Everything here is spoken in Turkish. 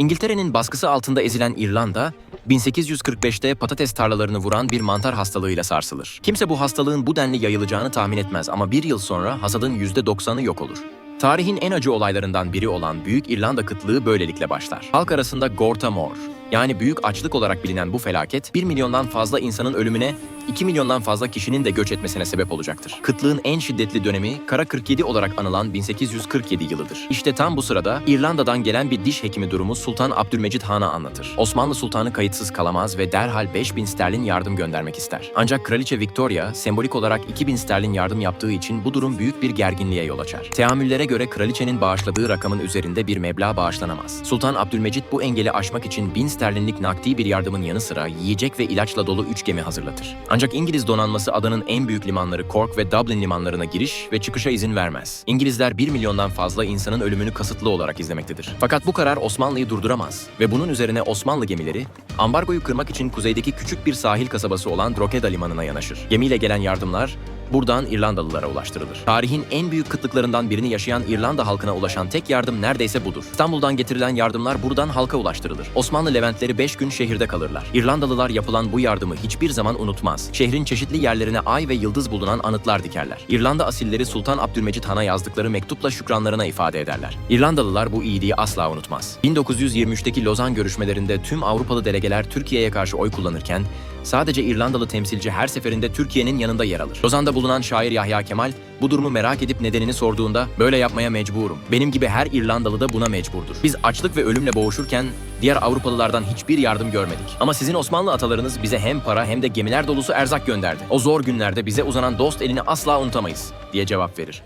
İngiltere'nin baskısı altında ezilen İrlanda, 1845'te patates tarlalarını vuran bir mantar hastalığıyla sarsılır. Kimse bu hastalığın bu denli yayılacağını tahmin etmez ama bir yıl sonra hasadın %90'ı yok olur. Tarihin en acı olaylarından biri olan Büyük İrlanda kıtlığı böylelikle başlar. Halk arasında Gorta Mor, yani büyük açlık olarak bilinen bu felaket 1 milyondan fazla insanın ölümüne 2 milyondan fazla kişinin de göç etmesine sebep olacaktır. Kıtlığın en şiddetli dönemi Kara 47 olarak anılan 1847 yılıdır. İşte tam bu sırada İrlanda'dan gelen bir diş hekimi durumu Sultan Abdülmecit Han'a anlatır. Osmanlı Sultanı kayıtsız kalamaz ve derhal 5000 sterlin yardım göndermek ister. Ancak Kraliçe Victoria sembolik olarak 2000 sterlin yardım yaptığı için bu durum büyük bir gerginliğe yol açar. Teamüllere göre kraliçenin bağışladığı rakamın üzerinde bir meblağ bağışlanamaz. Sultan Abdülmecit bu engeli aşmak için 1000 sterlinlik nakdi bir yardımın yanı sıra yiyecek ve ilaçla dolu 3 gemi hazırlatır. Ancak İngiliz donanması adanın en büyük limanları Cork ve Dublin limanlarına giriş ve çıkışa izin vermez. İngilizler 1 milyondan fazla insanın ölümünü kasıtlı olarak izlemektedir. Fakat bu karar Osmanlı'yı durduramaz ve bunun üzerine Osmanlı gemileri ambargoyu kırmak için kuzeydeki küçük bir sahil kasabası olan Drogheda limanına yanaşır. Gemiyle gelen yardımlar buradan İrlandalılara ulaştırılır. Tarihin en büyük kıtlıklarından birini yaşayan İrlanda halkına ulaşan tek yardım neredeyse budur. İstanbul'dan getirilen yardımlar buradan halka ulaştırılır. Osmanlı Leventleri 5 gün şehirde kalırlar. İrlandalılar yapılan bu yardımı hiçbir zaman unutmaz. Şehrin çeşitli yerlerine ay ve yıldız bulunan anıtlar dikerler. İrlanda asilleri Sultan Abdülmecit Han'a yazdıkları mektupla şükranlarına ifade ederler. İrlandalılar bu iyiliği asla unutmaz. 1923'teki Lozan görüşmelerinde tüm Avrupalı delegeler Türkiye'ye karşı oy kullanırken sadece İrlandalı temsilci her seferinde Türkiye'nin yanında yer alır. Lozan'da bulunan şair Yahya Kemal bu durumu merak edip nedenini sorduğunda böyle yapmaya mecburum. Benim gibi her İrlandalı da buna mecburdur. Biz açlık ve ölümle boğuşurken diğer Avrupalılardan hiçbir yardım görmedik. Ama sizin Osmanlı atalarınız bize hem para hem de gemiler dolusu erzak gönderdi. O zor günlerde bize uzanan dost elini asla unutamayız diye cevap verir.